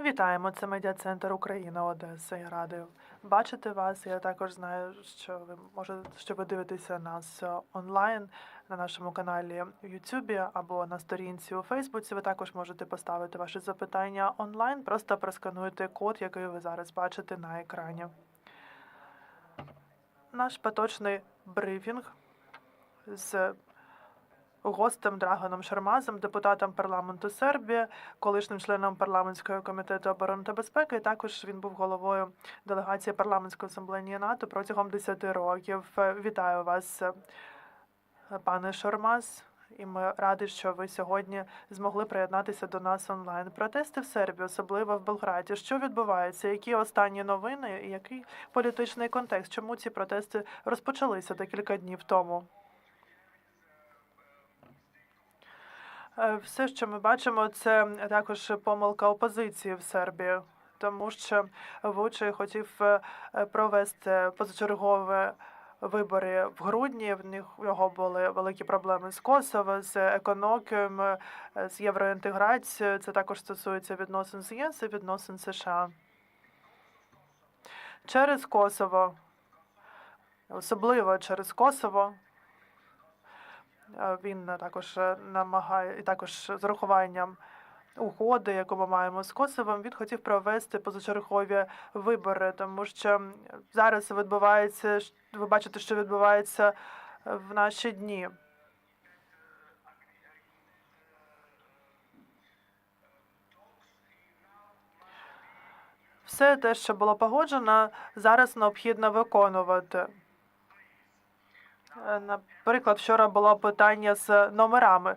Вітаємо, це медіа-центр Україна Одеса. Я радий бачити вас. Я також знаю, що ви можете, що ви дивитеся нас е, онлайн на нашому каналі в Ютубі або на сторінці у Фейсбуці. Ви також можете поставити ваші запитання онлайн. Просто проскануйте код, який ви зараз бачите на екрані. Наш поточний брифінг з гостем Драгоном Шармазом, депутатом парламенту Сербії, колишнім членом парламентського комітету оборони та безпеки. І також він був головою делегації парламентської асамблеї НАТО протягом 10 років. Вітаю вас, пане Шармаз. І ми раді, що ви сьогодні змогли приєднатися до нас онлайн. Протести в Сербії, особливо в Белграді. Що відбувається? Які останні новини який політичний контекст? Чому ці протести розпочалися декілька днів тому? Все, що ми бачимо, це також помилка опозиції в Сербії, тому що Вучий хотів е, е, провести позачергові вибори в грудні. В них в нього були великі проблеми з Косово, з економікою, е, з євроінтеграцією. Це також стосується відносин з ЄС і відносин США. Через Косово, особливо через Косово. Він також е, намагає і також з урахуванням угоди, яку ми маємо з Косовом, він хотів провести позачергові вибори, тому що зараз відбувається ви бачите, що відбувається е, в наші дні. Все те, що було погоджено, зараз необхідно виконувати. Е, Наприклад, вчора було питання з номерами.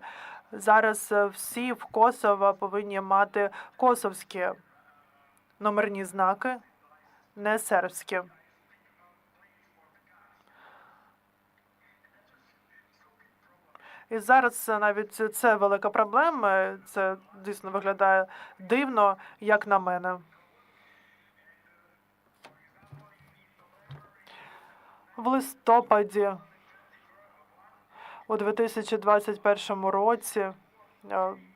Зараз е, всі в Косово повинні мати косовські номерні знаки, не сербські. І зараз е, навіть це велика проблема. Це дійсно виглядає дивно, як на мене. В листопаді у 2021 році е,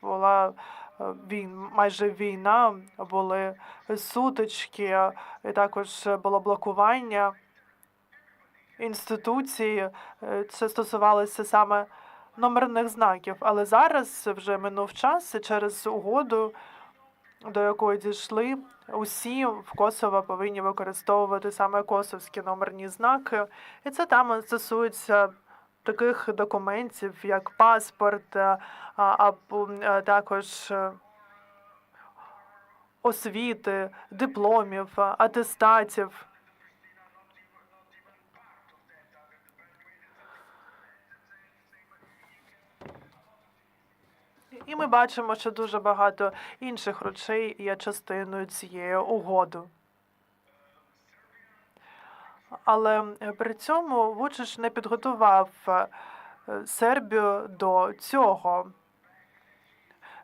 була е, війн, майже війна, були сутички, е, і також було блокування інституції. Е, Це стосувалося саме номерних знаків. Але зараз вже минув час і через угоду, до якої дійшли, усі в Косово повинні використовувати саме косовські номерні знаки. І це там стосується таких документів, як паспорт, е, або е, також е, освіти, дипломів, атестатів. І ми бачимо, що дуже багато інших речей є частиною цієї угоди. Але при цьому Вучич не підготував е, Сербію до цього.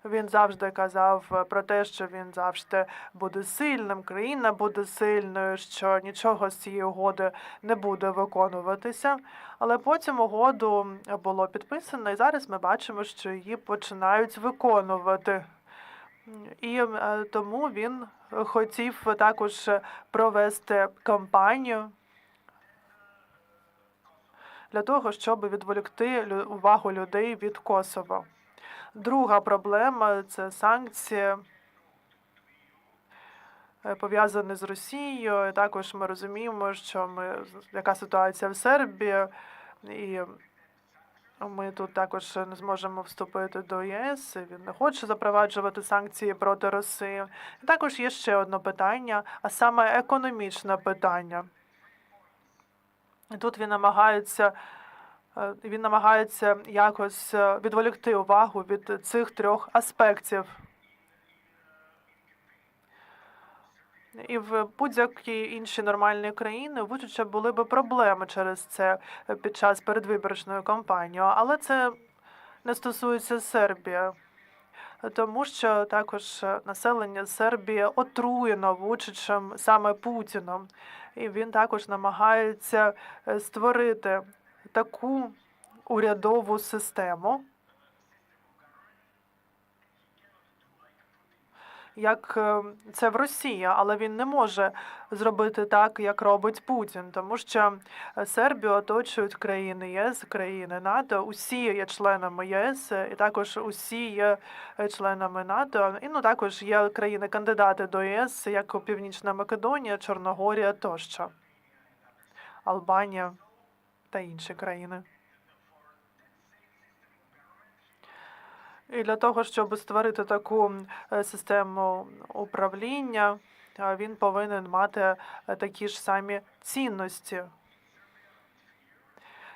Він завжди казав е, про те, що він завжди буде сильним, країна буде сильною, що нічого з цієї угоди не буде виконуватися. Але потім угоду було підписано, і зараз ми бачимо, що її починають виконувати. І е, тому він хотів також провести кампанію для того, щоб відволікти увагу людей від Косово. Друга проблема це санкції, е, пов'язані з Росією. Також ми розуміємо, що ми яка ситуація в Сербії, і ми тут також не зможемо вступити до ЄС. Він не хоче запроваджувати санкції проти Росії. Також є ще одне питання, а саме економічне питання. І тут він намагається. е, Він намагається якось е, відволікти увагу від цих трьох аспектів. І в будь-якій іншій нормальній країні у були б проблеми через це під час передвиборчної кампанії, але це не стосується Сербії, тому що також е, населення Сербії отруєно Вучичем саме Путіном, і він також намагається е, створити таку урядову систему, як е, це в Росії, але він не може зробити так, як робить Путін, тому що е, Сербію оточують країни ЄС, країни НАТО. Усі є членами ЄС, і також усі є е, членами НАТО. І ну також є країни-кандидати до ЄС, як Північна Македонія, Чорногорія тощо, Албанія та інші країни. І для того, щоб створити таку е, систему управління, е, він повинен мати е, такі ж самі цінності.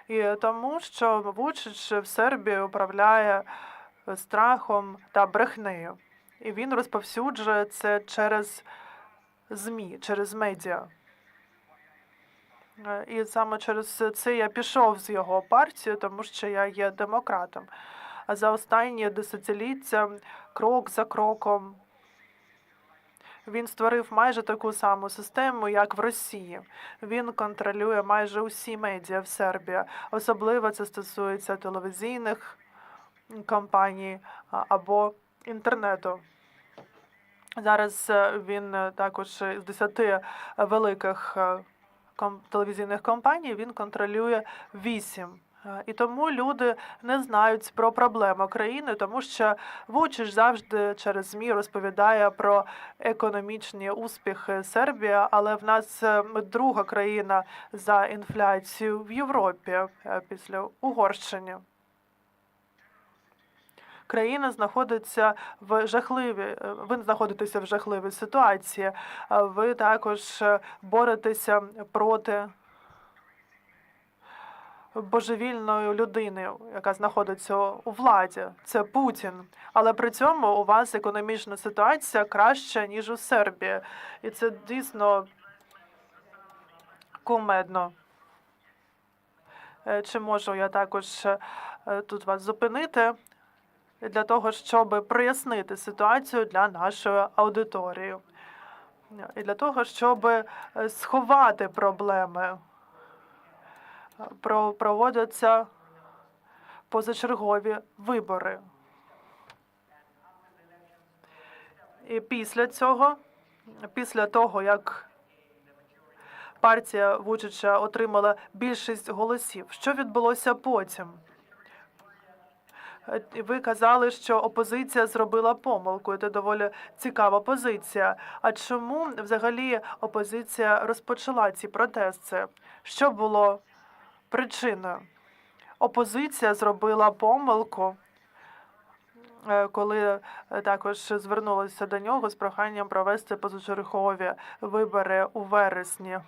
І тому, що Вучич в Сербії управляє страхом та брехнею. І він розповсюджує це через ЗМІ, через медіа. І саме через це я пішов з його партії, тому що я є демократом. За останні десятиліття, крок за кроком, він створив майже таку саму систему, як в Росії. Він контролює майже усі медіа в Сербії. Особливо це стосується телевізійних компаній або інтернету. Зараз е, він е, також з 10 великих е, телевізійних компаній він контролює 8. Е, І тому люди не знають про проблеми країни, тому що Вучич завжди через ЗМІ розповідає про економічні успіхи Сербії, але в нас е, друга країна за інфляцію в Європі е, після Угорщини. Країна знаходиться в жахливій, ви знаходитеся в жахливій ситуації. Ви також боретеся проти божевільною людиною, яка знаходиться у владі. Це Путін. Але при цьому у вас економічна ситуація краща, ніж у Сербії. І це дійсно кумедно. Е, Чи можу я також е, тут вас зупинити для того, щоб прояснити ситуацію для нашої аудиторії? І для того, щоб е, сховати проблеми про- проводяться позачергові вибори. І після цього, після того, як партія Вучича отримала більшість голосів, що відбулося потім? Е, Ви казали, що опозиція зробила помилку. Це доволі цікава позиція. А чому взагалі опозиція розпочала ці протести? Що було причиною? Опозиція зробила помилку, е, коли е, також звернулася до нього з проханням провести позачергові вибори у вересні.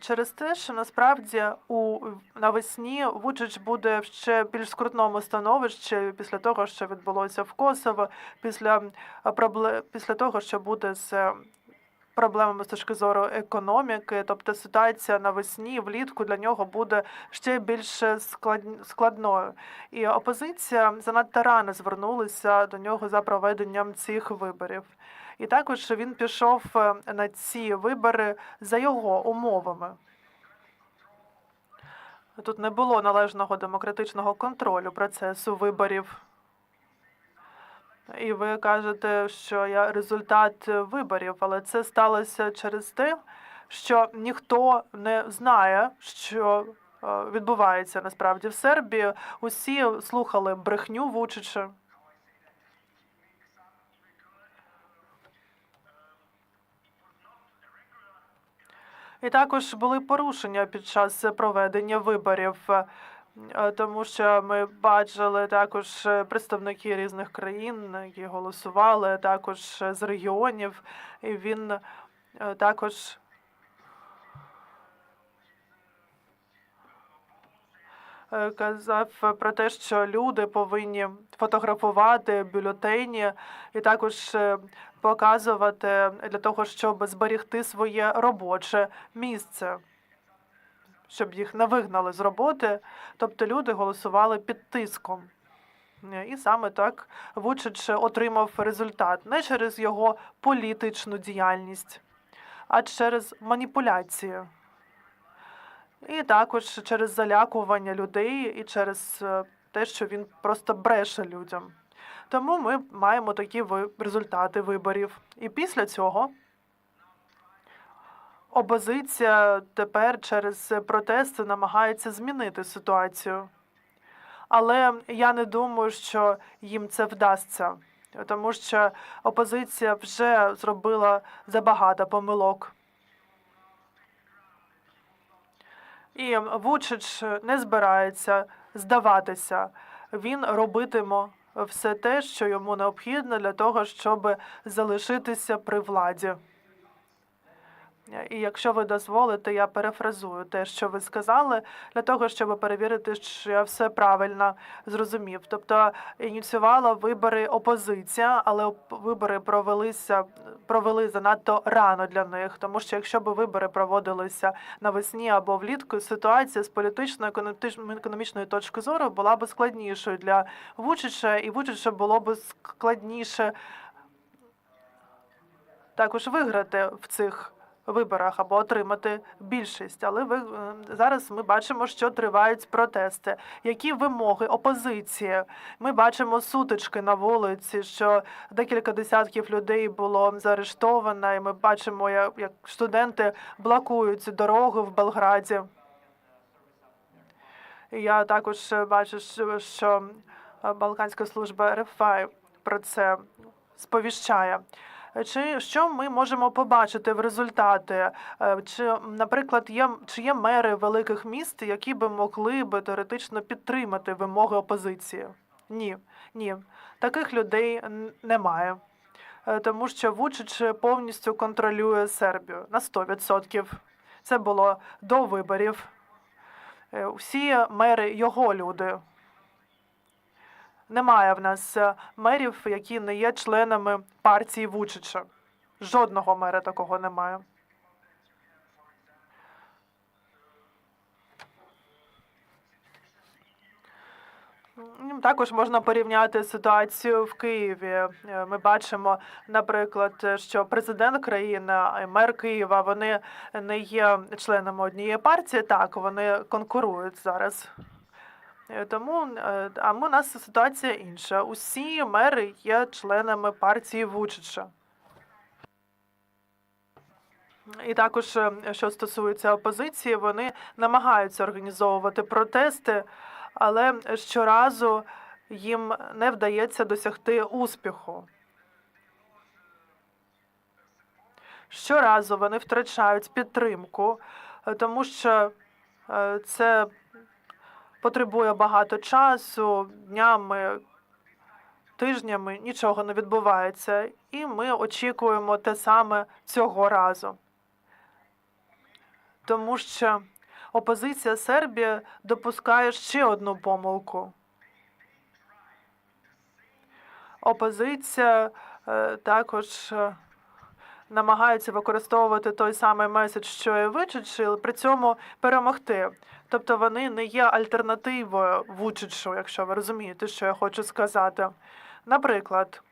Через те, що насправді у навесні Вучич буде в ще більш скрутному становищі після того, що відбулося в Косово, після проблем після того, що буде з е, проблемами з точки зору економіки, тобто ситуація навесні, влітку для нього буде ще більш склад- складною. І опозиція занадто рано звернулася до нього за проведенням цих виборів. І також він пішов е, на ці вибори за його умовами. Тут не було належного демократичного контролю процесу виборів. І ви кажете, що я результат виборів, але це сталося через те, що ніхто не знає, що е, відбувається насправді в Сербії. Усі слухали брехню Вучича. І також були порушення під час проведення виборів, тому що ми бачили також е, представники різних країн, які голосували, також е, з регіонів, і він е, також е, казав про те, що люди повинні фотографувати бюлетені і також е, показувати для того, щоб зберегти своє робоче місце, щоб їх не вигнали з роботи. Тобто люди голосували під тиском. І саме так Вучич отримав результат не через його політичну діяльність, а через маніпуляції. І також через залякування людей і через е, те, що він просто бреше людям. Тому ми маємо такі результати виборів. І після цього опозиція тепер через протести намагається змінити ситуацію. Але я не думаю, що їм це вдасться, тому що опозиція вже зробила забагато помилок. І Вучич не збирається здаватися. Він робитиме все те, що йому необхідно для того, щоб залишитися при владі. І якщо ви дозволите, я перефразую те, що ви сказали, для того, щоб перевірити, що я все правильно зрозумів. Тобто ініціювала вибори опозиція, але вибори провелися провели занадто рано для них. Тому що якщо б вибори проводилися навесні або влітку, ситуація з політичної економічної точки зору була б складнішою для Вучича, і Вучича було б складніше також виграти в цих виборах або отримати більшість. Але ви е, зараз ми бачимо, що тривають протести. Які вимоги опозиції? Ми бачимо сутички на вулиці, що декілька десятків людей було заарештовано. І ми бачимо, як студенти блокують дороги в Белграді. Я також бачу, що- Балканська служба РФА про це сповіщає. Чи що ми можемо побачити в результаті? Е, Чи, наприклад, є чи є мери великих міст, які би могли би теоретично підтримати вимоги опозиції? Ні, ні, таких людей немає. Е, Тому що Вучич повністю контролює Сербію на 100%. Це було до виборів. Е, Всі мери його люди. Немає в нас е, мерів, які не є членами партії Вучича. Жодного мера такого немає. Також можна порівняти ситуацію в Києві. Е, Ми бачимо, наприклад, що президент країни і мер Києва вони не є членами однієї партії. Так, вони конкурують зараз. Е, Тому е, а у нас ситуація інша. Усі мери є членами партії Вучича. І також, е, що стосується опозиції, вони намагаються організовувати протести, але щоразу їм не вдається досягти успіху. Щоразу вони втрачають підтримку, тому що це потребує багато часу, днями, тижнями нічого не відбувається, і ми очікуємо те саме цього разу. Тому що опозиція Сербії допускає ще одну помилку. Опозиція е, також намагається використовувати той самий меседж, що і Вичич, і при цьому перемогти. Тобто вони не є альтернативою Вучичу, якщо ви розумієте, що я хочу сказати. Наприклад,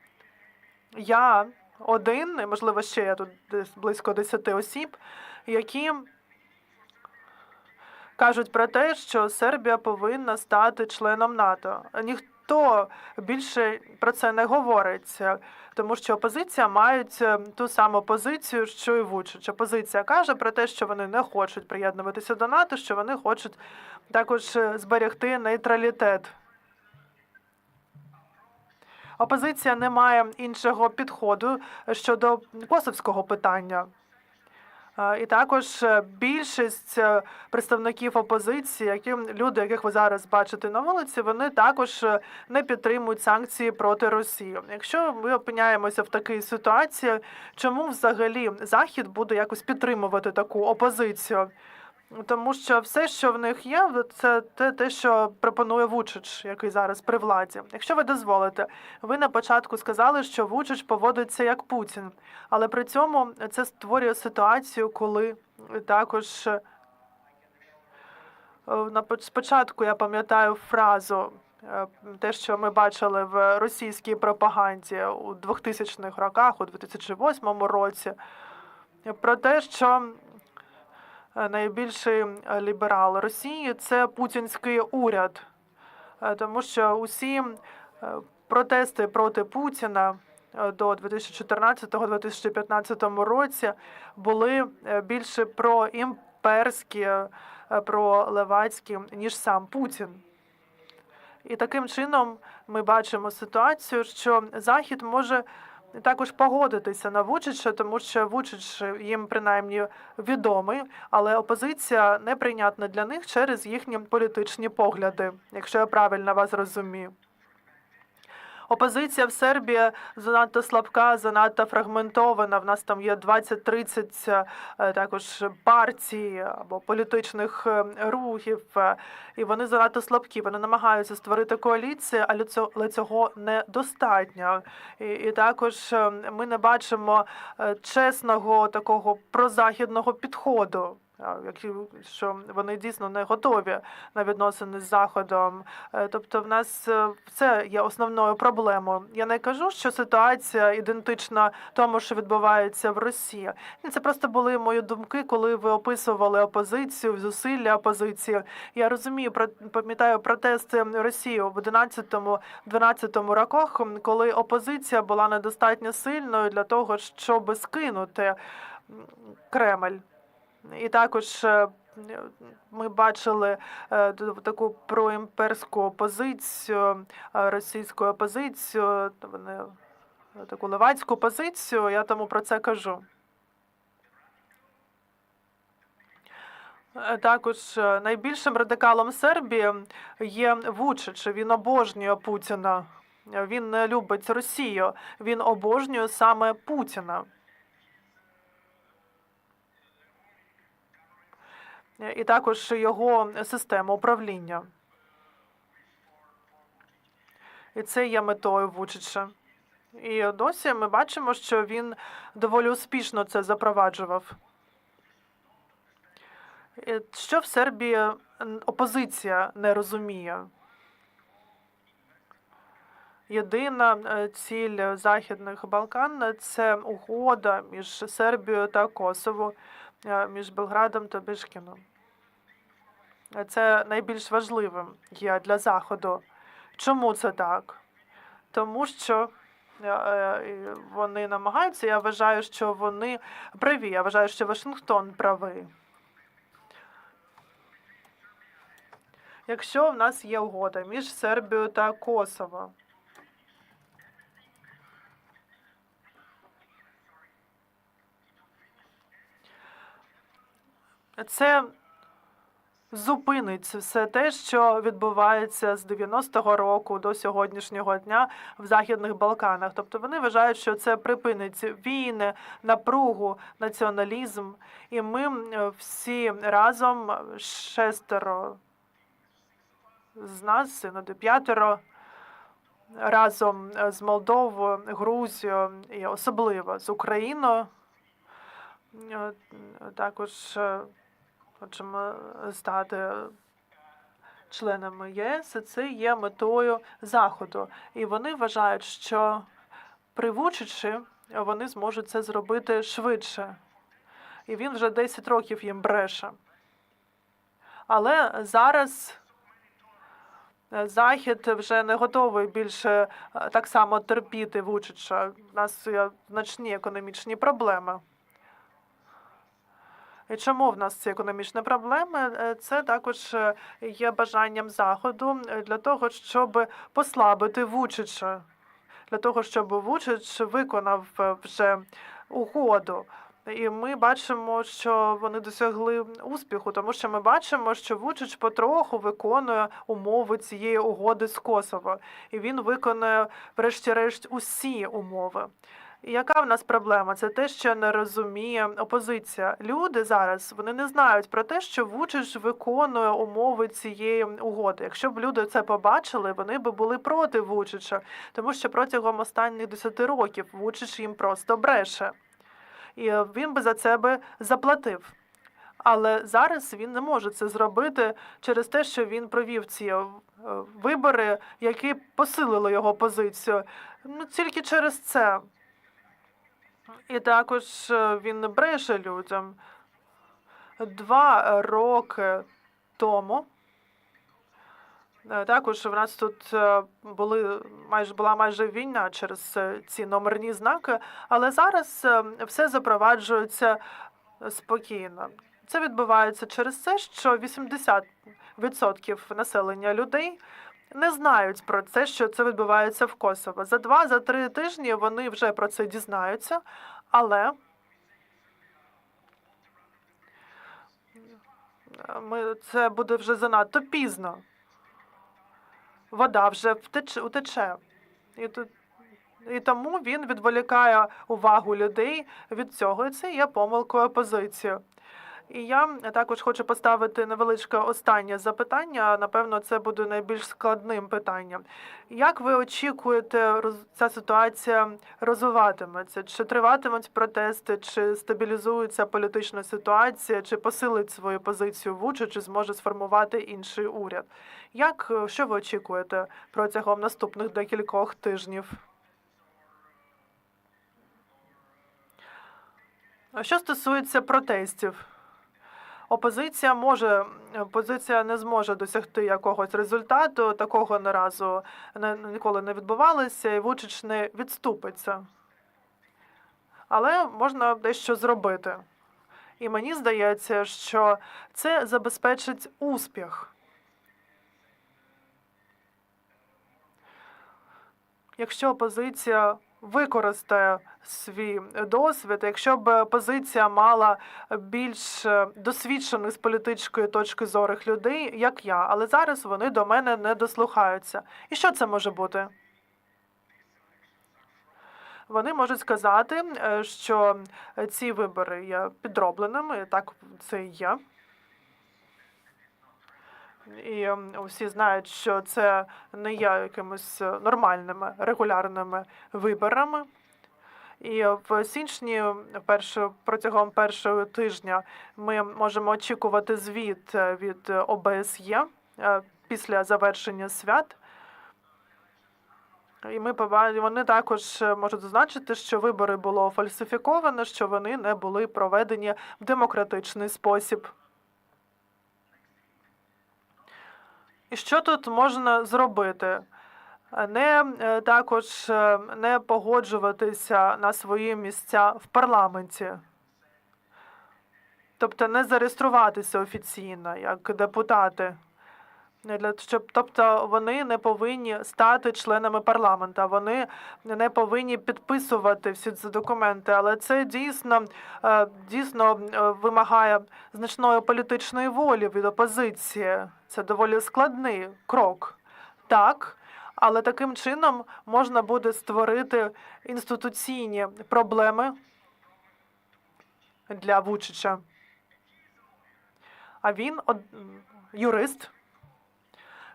я один, можливо, ще я тут близько 10 осіб, які кажуть про те, що Сербія повинна стати членом НАТО. Ніхто більше про це не говорить, тому що опозиція має ту саму позицію, що і Вучич. Опозиція каже про те, що вони не хочуть приєднуватися до НАТО, що вони хочуть також зберегти нейтралітет. Опозиція не має іншого підходу щодо косовського питання. І також е, більшість е, представників опозиції, які люди, яких ви зараз бачите на вулиці, вони також е, не підтримують санкції проти Росії. Якщо ми опиняємося в такій ситуації, чому взагалі Захід буде якось підтримувати таку опозицію? Тому що все, що в них є, це те, те, що пропонує Вучич, який зараз при владі. Якщо ви дозволите, ви на початку сказали, що Вучич поводиться як Путін, але при цьому це створює ситуацію, коли також е, на поч- спочатку я пам'ятаю фразу. е, Те, що ми бачили в російській пропаганді у 2000-х роках, у 2008 році, про те, що найбільший е, ліберал Росії це путінський уряд, Е, тому що усі е, протести проти Путіна е, до 2014-2015 році були е, більше проімперські, е, пролевацькі, ніж сам Путін. І таким чином ми бачимо ситуацію, що Захід може також погодитися на Вучича, тому що Вучич їм принаймні відомий, але опозиція неприйнятна для них через їхні політичні погляди, якщо я правильно вас розумію. Опозиція в Сербії занадто слабка, занадто фрагментована. В нас там є 20-30 е, також партій або політичних е, рухів, е, і вони занадто слабкі. Вони намагаються створити коаліцію, але цього, недостатньо. І, і також ми не бачимо чесного такого прозахідного підходу. Що вони дійсно не готові на відносини з заходом. Е, Тобто, в нас е, це є основною проблемою. Я не кажу, що ситуація ідентична тому, що відбувається в Росії. Це просто були мої думки, коли ви описували опозицію, зусилля опозиції. Я розумію, пам'ятаю протести Росії в 11-12 роках, коли опозиція була недостатньо сильною для того, щоб скинути Кремль. І також е, ми бачили е, таку проімперську опозицію, е, російську опозицію, таку левацьку позицію. Я тому про це кажу. Також найбільшим радикалом Сербії є Вучич. Він обожнює Путіна. Він не любить Росію. Він обожнює саме Путіна. І також його система управління. І це є метою Вучича. І досі ми бачимо, що він доволі успішно це запроваджував. Що в Сербії опозиція не розуміє? Єдина е, ціль Західних Балкан це угода між Сербією та Косово, між Белградом та Бишкіном. Це найбільш важливим є для Заходу. Чому це так? Тому що е, е, вони намагаються. Я вважаю, що вони праві. Я вважаю, що Вашингтон правий. Якщо в нас є угода між Сербією та Косово, це зупинить все те, що відбувається з 90-го року до сьогоднішнього дня в Західних Балканах. Тобто вони вважають, що це припинить війни, напругу, націоналізм. І ми всі разом шестеро з нас, іноді п'ятеро, разом з Молдовою, Грузією і особливо з Україною. е, Також е, хочемо стати членами ЄС, це є метою Заходу. І вони вважають, що при вони зможуть це зробити швидше. І він вже 10 років їм бреше. Але зараз е, Захід вже не готовий більше е, так само терпіти Вучича. У нас значні економічні проблеми. Чому в нас ці економічні проблеми? Е, Це також е, є бажанням Заходу е, для того, щоб послабити Вучича, для того, щоб Вучич виконав вже угоду. І ми бачимо, що вони досягли успіху, тому що ми бачимо, що Вучич потроху виконує умови цієї угоди з Косово, і він виконує, врешті-решт, усі умови. Яка в нас проблема? Це те, що не розуміє опозиція. Люди зараз вони не знають про те, що Вучич виконує умови цієї угоди. Якщо б люди це побачили, вони б були проти Вучича, тому що протягом останніх 10 років Вучич їм просто бреше, і е, він би за це би заплатив. Але зараз він не може це зробити через те, що він провів ці е, вибори, які посилили його позицію. Ну тільки через це. І також е, він бреше людям. Два роки тому Е, Також в нас тут е, були майже була майже війна через е, ці номерні знаки, але зараз е, все запроваджується спокійно. Це відбувається через те, що 80% населення людей не знають про це, що це відбувається в Косово. За два, за три тижні вони вже про це дізнаються, але ми, це буде вже занадто пізно. Вода вже втече, утече. І, тут, і тому він відволікає увагу людей від цього. І це є помилкою опозиції. І я також хочу поставити невеличке останнє запитання. Напевно, це буде найбільш складним питанням. Як ви очікуєте, ця ситуація розвиватиметься? Чи триватимуть протести, чи стабілізується політична ситуація, чи посилить свою позицію Вуча, чи зможе сформувати інший уряд? Як е, що ви очікуєте протягом наступних декількох тижнів? Що стосується протестів, опозиція може опозиція не зможе досягти якогось результату. Такого не разу ніколи не відбувалося, і Вучич не відступиться. Але можна дещо зробити. І мені здається, що це забезпечить успіх. Якщо опозиція використає свій досвід, якщо б опозиція мала більш е, досвідчених з політичної точки зору людей, як я, але зараз вони до мене не дослухаються. І що це може бути? Вони можуть сказати, е, що ці вибори є підробленими, так це і є. І ем, всі знають, що це не є якимись е, нормальними регулярними виборами. І в січні, перше, протягом першого тижня, ми можемо очікувати звіт е, від ОБСЄ е, після завершення свят. І ми вони також е, можуть зазначити, що вибори було фальсифіковано, що вони не були проведені в демократичний спосіб. І що тут можна зробити? Не е, також е, не погоджуватися на свої місця в парламенті, тобто не зареєструватися офіційно як депутати. Для щоб, тобто вони не повинні стати членами парламенту, вони не повинні підписувати всі ці документи. Але це дійсно е, дійсно е, вимагає значної політичної волі від опозиції. Це доволі складний крок. Так, але таким чином можна буде створити інституційні проблеми для Вучича. А він юрист.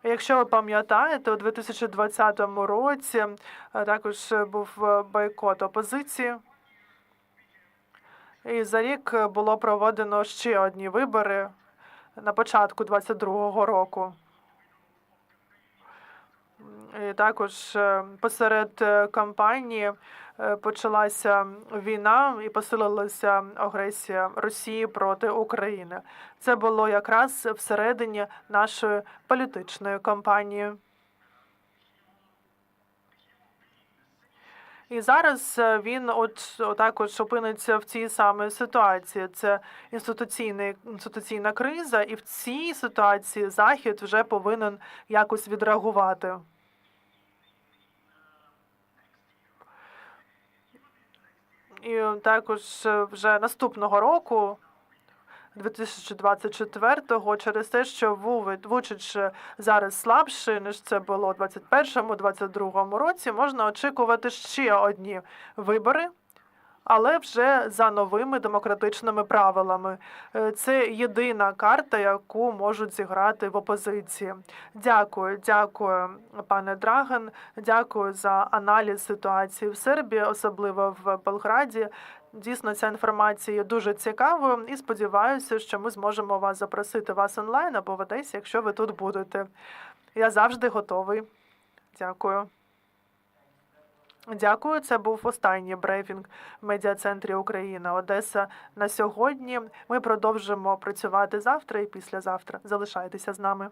Якщо ви пам'ятаєте, у 2020 році е, також був е, бойкот опозиції. І за рік е, було проведено ще одні вибори на початку 2022 року. Також е, посеред е, кампанії е, почалася війна і посилилася агресія Росії проти України. Це було якраз всередині нашої політичної кампанії. І зараз він от також опиниться в цій самій ситуації. Це інституційний інституційна криза, і в цій ситуації захід вже повинен якось відреагувати. І також е, вже наступного року, 2024-го, через те, що Вучич зараз слабший, ніж це було у 2021-2022 році, можна очікувати ще одні вибори, але вже за новими демократичними правилами. Е, Це єдина карта, яку можуть зіграти в опозиції. Дякую, дякую, пане Драган. Дякую за аналіз ситуації в Сербії, особливо в Белграді. Дійсно, ця інформація дуже цікавою і сподіваюся, що ми зможемо вас запросити вас онлайн або в Одесі, якщо ви тут будете. Я завжди готовий. Дякую. Дякую. Це був останній брифінг в медіа-центрі Україна Одеса на сьогодні. Ми продовжимо працювати завтра і післязавтра. Залишайтеся з нами.